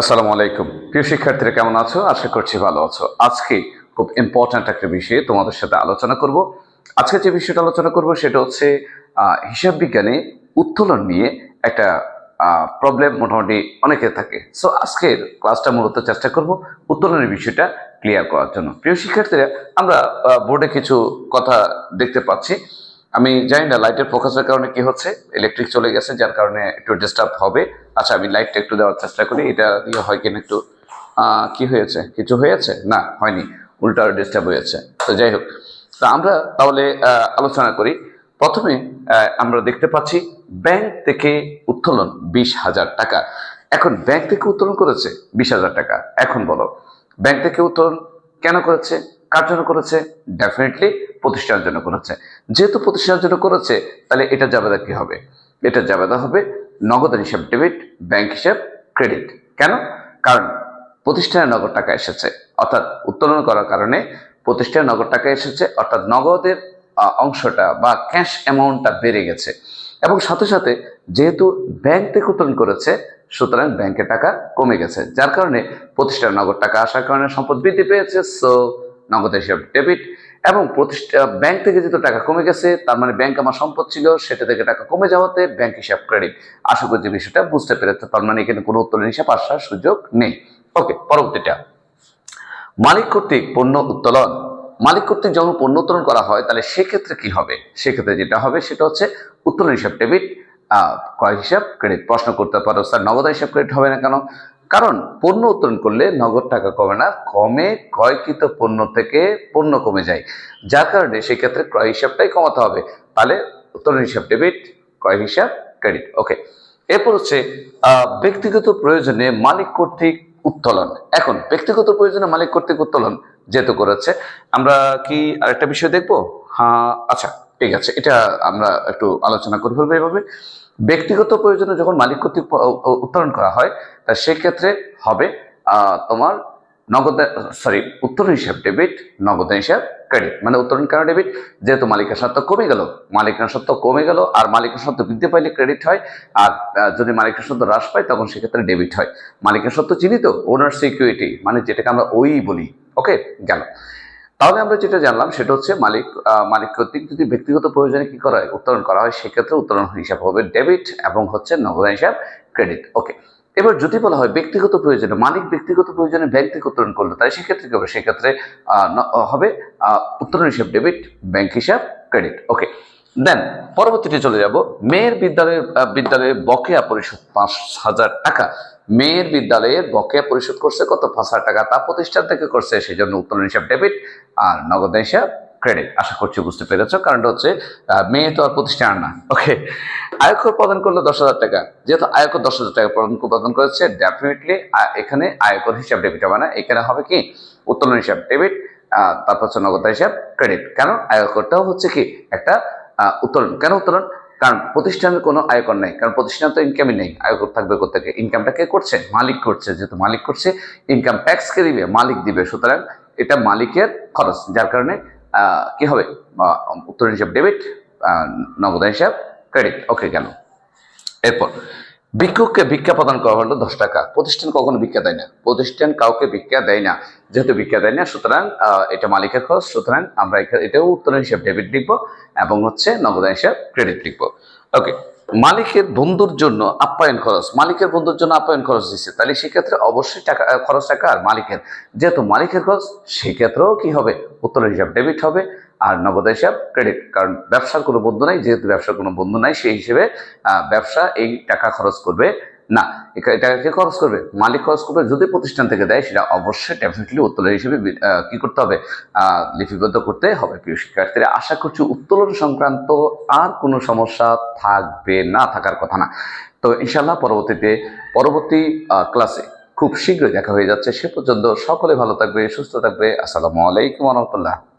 আসসালামু আলাইকুম। প্রিয় শিক্ষার্থীরা, কেমন আছো? আশা করছি ভালো আছো। আজকে খুব ইম্পর্ট্যান্ট একটা বিষয়ে তোমাদের সাথে আলোচনা করব। আজকে যে বিষয়টা আলোচনা করব সেটা হচ্ছে হিসাব বিজ্ঞানে উত্তোলন নিয়ে একটা প্রবলেম মোটামুটি অনেকের থাকে। সো আজকের ক্লাসটা মূলত চেষ্টা করব উত্তোলনের বিষয়টা ক্লিয়ার করার জন্য। প্রিয় শিক্ষার্থীরা, আমরা বোর্ডে কিছু কথা দেখতে পাচ্ছি। আমি জানি না লাইটের ফোকাসের কারণে কি হচ্ছে? ইলেকট্রিক চলে গেছে, যার কারণে একটু ডিস্টার্ব হবে। আচ্ছা আমি লাইটটা একটু দেওয়ার চেষ্টা করি। এটা দিয়ে হয় কিনা একটু কি হয়েছে? কিছু হয়েছে? না, হয়নি। উল্টা ডিস্টার্ব হয়েছে। তো যাই হোক। তা আমরা তাহলে আলোচনা করি। প্রথমে আমরা দেখতে পাচ্ছি ব্যাংক থেকে উত্তোলন বিশ হাজার টাকা। এখন ব্যাংক থেকে উত্তোলন করেছে বিশ হাজার টাকা। এখন বলো ব্যাংক থেকে উত্তোলন কেন করেছে? কার জন্য করেছে? ডেফিনেটলি প্রতিষ্ঠানের জন্য করেছে। যেহেতু প্রতিষ্ঠানের জন্য করেছে, তাহলে এটা জাবেদা কি হবে? এটা জাবেদা হবে নগদের হিসাব ডেবিট ব্যাংক হিসাব ক্রেডিট কেন? কারণ প্রতিষ্ঠানের নগদ টাকা এসেছে, অর্থাৎ উত্তোলন করার কারণে প্রতিষ্ঠানের নগদ টাকা এসেছে, অর্থাৎ নগদের অংশটা বা ক্যাশ অ্যামাউন্টটা বেড়ে গেছে। এবং সাথে সাথে যেহেতু ব্যাংক থেকে উত্তোলন করেছে, সুতরাং ব্যাংকের টাকা কমে গেছে, যার কারণে প্রতিষ্ঠানে নগদ টাকা আসার কারণে সম্পদ বৃদ্ধি পেয়েছে। সো নগদ হিসাব ডেবিট এবং প্রতিষ্ঠা ব্যাংক থেকে যেহেতু টাকা কমে গেছে, তার মানে ব্যাংক আমার সম্পদ ছিল, সেটা থেকে টাকা কমে যাওয়াতে ব্যাংক হিসাব ক্রেডিট আশা করি যে বিষয়টা বুঝতে পেরেছে, তার মানে এখানে কোনো উত্তোলন হিসাব আসার সুযোগ নেই। ওকে পরবর্তীটা। মালিক কর্তৃক পণ্য উত্তোলন। মালিক কর্তৃক যখন পণ্য উত্তোলন করা হয়, তাহলে সেক্ষেত্রে কি হবে? সেক্ষেত্রে যেটা হবে, সেটা হচ্ছে উত্তোলন হিসাব ডেবিট ক্রয় হিসাব ক্রেডিট প্রশ্ন করতে পারো, স্যার, নগদ হিসাব ক্রেডিট হবে না কেন? কারণ পণ্য উত্তোলন করলে নগদ টাকা কমে না, কমে ক্রয়কৃত পণ্য থেকে পণ্য কমে যায়। যার কারণে সেক্ষেত্রে ক্রয় হিসাবটাই কমাতে হবে। তাহলে উত্তোলন হিসাব ডেবিট ক্রয় হিসাব ক্রেডিট ওকে এরপর হচ্ছে ব্যক্তিগত প্রয়োজনে মালিক কর্তৃক উত্তোলন। এখন, ব্যক্তিগত প্রয়োজনে মালিক কর্তৃক উত্তোলন যেহেতু করেছে, আমরা কি আরেকটা বিষয় দেখব? হ্যাঁ আচ্ছা। ঠিক আছে, এটা আমরা একটু আলোচনা করে ফেলব এভাবে। ব্যক্তিগত প্রয়োজনে যখন মালিক কর্তৃক উত্তোলন করা হয়, তা সেক্ষেত্রে হবে তোমার নগদ সরি উত্তোলন হিসাব ডেবিট নগদ হিসাব ক্রেডিট মানে উত্তোলন কেন ডেবিট যেহেতু মালিকের সত্ত্ব কমে গেল, মালিকের সত্ত্ব কমে গেল, আর মালিকের সত্ত্ব বৃদ্ধি পাইলে ক্রেডিট হয়, আর যদি মালিকের সত্ত্ব হ্রাস পায়, তখন সেক্ষেত্রে ডেবিট হয়। মালিকের সত্ত্ব চিনি তো ওনার সিকিউরিটি মানে যেটাকে আমরা ওই বলি ওকে গেল। তাহলে আমরা যেটা জানলাম সেটা হচ্ছে মালিক মালিক কর্তৃক যদি ব্যক্তিগত প্রয়োজনে কি করা হয়, উত্তোলন করা হয়, সেক্ষেত্রে উত্তোলন হিসাব হবে ডেবিট এবং হচ্ছে নগদ হিসাব, ক্রেডিট। ওকে এবার যদি বলা হয় ব্যক্তিগত প্রয়োজনে, মালিক ব্যক্তিগত প্রয়োজনে ব্যাংক থেকে উত্তোলন করল তাই সেক্ষেত্রে কি হবে? সেক্ষেত্রে হবে উত্তোলন হিসাব ডেবিট ব্যাংক হিসাব ক্রেডিট ওকে দেন পরবর্তীতে চলে যাব, মেয়ের বিদ্যালয়ের বিদ্যালয়ে বকেয়া পরিশোধ পাঁচ হাজার টাকা। মেয়ের বিদ্যালয়ের বকেয়া পরিশোধ করছে কত? পাঁচ হাজার টাকা তা প্রতিষ্ঠান থেকে করছে সেই জন্য উত্তোলন হিসাব ডেবিট আর নগদ হিসাব ক্রেডিট। আশা করছি বুঝতে পেরেছ। কারণটা হচ্ছে মেয়ে তো আর প্রতিষ্ঠান না। ওকে, আয়কর প্রদান করল দশ হাজার টাকা। যেহেতু আয়কর দশ হাজার টাকা প্রদান প্রদান করেছে ডেফিনেটলি এখানে আয়কর হিসাব ডেবিট হবে না। এখানে হবে কি? উত্তোলন হিসাব ডেবিট তারপর হচ্ছে নগদ হিসাব ক্রেডিট। কেন? আয়করটাও হচ্ছে কি? একটা উত্তোলন। কেন উত্তোলন? কারণ প্রতিষ্ঠানের কোনো আয়কর নেই। কারণ প্রতিষ্ঠান তো ইনকামই নেই। আয়কর থাকবে কোথেকে ইনকামটা কে করছে? মালিক করছে। যেহেতু মালিক করছে ইনকাম ট্যাক্স কে দিবে, মালিক দিবে। সুতরাং এটা মালিকের খরচ, যার কারণে কি হবে? উত্তর হিসাব ডেবিট নগদ হিসাব ক্রেডিট ওকে গেল। এরপর ভিক্ষুককে ভিক্ষা প্রদান করা হলো দশ টাকা। প্রতিষ্ঠান কখনো ভিক্ষা দেয় না। প্রতিষ্ঠান কাউকে ভিক্ষা দেয় না। যেহেতু ভিক্ষা দেয় না, সুতরাং এটা মালিকের খরচ। সুতরাং আমরা এটাও উত্তোলন হিসাব ডেবিট লিখব এবং হচ্ছে নগদ হিসাব ক্রেডিট লিখব। ওকে মালিকের বন্ধুর জন্য আপ্যায়ন খরচ, মালিকের বন্ধুর জন্য আপ্যায়ন খরচ দিচ্ছে, তাহলে সেক্ষেত্রে অবশ্যই টাকা খরচ টাকা আর মালিকের। যেহেতু মালিকের খরচ, সেক্ষেত্রেও কি হবে? উত্তোলন হিসাব ডেবিট হবে আর নগদ হিসাব ক্রেডিট কারণ ব্যবসার কোনো বন্ধু নাই, যেহেতু ব্যবসার কোনো বন্ধু নাই, সেই হিসেবে ব্যবসা এই টাকা খরচ করবে না এখা- এটা কে খরচ করবে? মালিক খরচ করবে, যদি প্রতিষ্ঠান থেকে দেয়, সেটা অবশ্যই ডেফিনেটলি উত্তোলন হিসেবে কি করতে হবে? লিপিবদ্ধ করতে হবে। প্রিয় শিক্ষার্থীরা, আশা করছি উত্তোলন সংক্রান্ত আর কোনো সমস্যা থাকবে না, থাকার কথা না। তো ইনশাল্লাহ পরবর্তীতে, পরবর্তী ক্লাসে খুব শীঘ্রই দেখা হয়ে যাচ্ছে। সে পর্যন্ত সকলে ভালো থাকবে, সুস্থ থাকবে। আসসালামু আলাইকুম রহমতুল্লাহ।